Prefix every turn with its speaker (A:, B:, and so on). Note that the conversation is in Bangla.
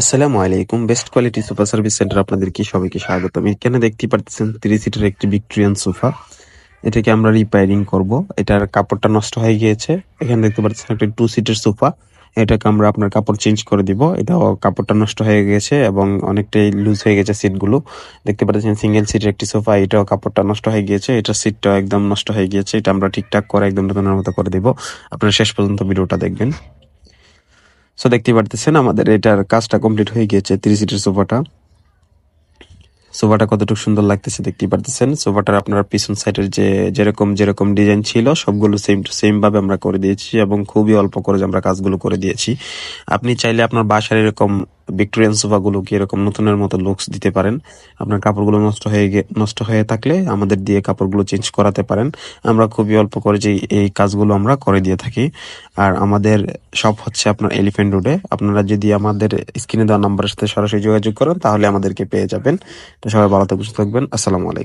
A: আসসালামু আলাইকুম। Best quality sofa service centre আপনাদেরকে সবাইকে স্বাগতম এখানে দেখতে পাচ্ছেন থ্রি সিটের একটি ভিক্টোরিয়ান সোফা এটাকে আমরা রিপেয়ারিং করব। এটার কাপড়টা নষ্ট হয়ে গিয়েছে। এখানে দেখতে পাচ্ছেন একটা টু সিটের সোফা এটাকে আমরা আপনার কাপড় চেঞ্জ করে দিব। এটাও কাপড়টা নষ্ট হয়ে গেছে এবং অনেকটাই লুজ হয়ে গেছে সিটগুলো দেখতে পাচ্ছেন সিঙ্গেল সিটের একটি সোফা এটাও কাপড়টা নষ্ট হয়ে গিয়েছে। এটার সিটটাও একদম নষ্ট হয়ে গিয়েছে। এটা আমরা ঠিকঠাক করে, একদম নতুনের মতো করে দিব। আপনারা শেষ পর্যন্ত ভিডিওটা দেখবেন। সো দেখতে পারতেছেন, আমাদের এটার কাজটা কমপ্লিট হয়ে গিয়েছে থ্রি সিটের সোফাটা সোফাটা কতটুকু সুন্দর লাগতেছে দেখতে পারতেছেন। সোফাটার আপনার পিছন সাইডের যে, যেরকম যেরকম ডিজাইন ছিল, সবগুলো সেম টু সেম ভাবে আমরা করে দিয়েছি এবং খুবই অল্প করে আমরা কাজগুলো করে দিয়েছি। আপনি চাইলে আপনার বাসার এরকম ভিক্টোরিয়ান সোফাগুলোকে এরকম নতুনের মতো লুকস দিতে পারেন? আপনার কাপড়গুলো নষ্ট হয়ে নষ্ট হয়ে থাকলে আমাদের দিয়ে কাপড়গুলো চেঞ্জ করাতে পারেন। আমরা খুবই অল্প করে যে এই কাজগুলো আমরা করে দিয়ে থাকি। আর আমাদের সব হচ্ছে আপনার এলিফেন্ট রোডে আপনারা যদি আমাদের স্ক্রিনে দেওয়া নাম্বারের সাথে সরাসরি যোগাযোগ করেন, তাহলে আমাদেরকে পেয়ে যাবেন। তো সবাই ভালো থাকবেন। আসসালামু আলাইকুম।